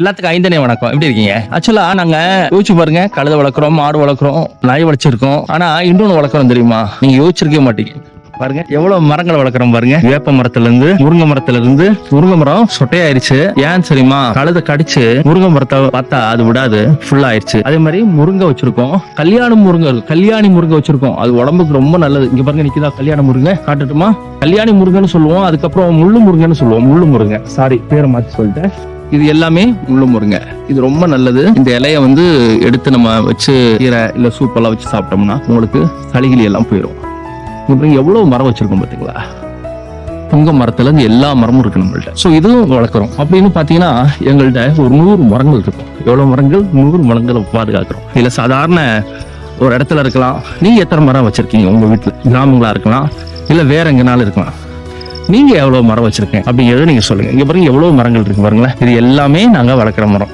எல்லாத்துக்கும் ஐந்தனே வணக்கம். எப்படி இருக்கீங்க? ஆக்சுவலா நாங்க யோசிச்சு பாருங்க கழுதை வளர்க்குறோம் மாடு வளர்க்குறோம் நாய் வளர்ச்சிருக்கோம். ஆனா இன்னொன்னு வளர்க்குறோம் தெரியுமா? நீங்க யோசிச்சிருக்கவே மாட்டீங்க. பாருங்க எவ்வளவு மரங்களை வளர்க்குறோம் பாருங்க. வேப்ப மரத்துல இருந்து முருங்கை மரத்துல இருந்து முருங்கை மரம் சொட்டையாயிருச்சு. ஏன் தெரியுமா? கழுதை கடிச்சு முருங்கை மரத்தை பார்த்தா அது விடாது ஃபுல்லா ஆயிருச்சு. அதே மாதிரி முருங்கை வச்சிருக்கோம். கல்யாணம் முருங்கை இருக்கு. கல்யாணி முருங்கை வச்சிருக்கோம். அது உடம்புக்கு ரொம்ப நல்லது. இங்க பாருங்க நிக்குதா? கல்யாண முருங்கை. காட்டுட்டுமா? கல்யாணி முருங்கைன்னு சொல்லுவோம். அதுக்கப்புறம் முள்ளு முருங்கைன்னு சொல்லுவோம். முள்ளு முருங்கை. சாரி பேரை மாத்தி சொல்லிட்டேன். இது எல்லாமே உள்ள முருங்கை. இது ரொம்ப நல்லது. இந்த இலைய வந்து எடுத்து நம்ம வச்சு கீரை இல்ல சூப் எல்லாம் வச்சு சாப்பிட்டோம்னா உங்களுக்கு சளிகிலி எல்லாம் போயிடும் அப்புறம் எவ்வளவு மரம் வச்சிருக்கோம் பாத்தீங்களா? புங்க மரத்துல இருந்து எல்லா மரமும் இருக்கு நம்மள்ட்ட. சோ இதுவும் வளர்க்குறோம். அப்படின்னு பாத்தீங்கன்னா எங்கள்கிட்ட ஒரு நூறு மரங்கள் இருக்கும். எவ்வளவு மரங்கள்? நூறு மரங்களை பாதுகாக்கிறோம். இல்ல சாதாரண ஒரு இடத்துல இருக்கலாம். நீங்க எத்தனை மரம் வச்சிருக்கீங்க உங்க வீட்டுல? கிராமங்களா இருக்கலாம். இல்ல வேற எங்கனாலும் இருக்கலாம். நீங்க எவ்வளவு மரம் வச்சிருக்கீங்க அப்படிங்கறத நீங்க சொல்லுங்க. இங்க பாருங்க எவ்வளவு மரங்கள் இருக்கு பாருங்களேன். இது எல்லாமே நாங்க வளர்க்குற மரம்.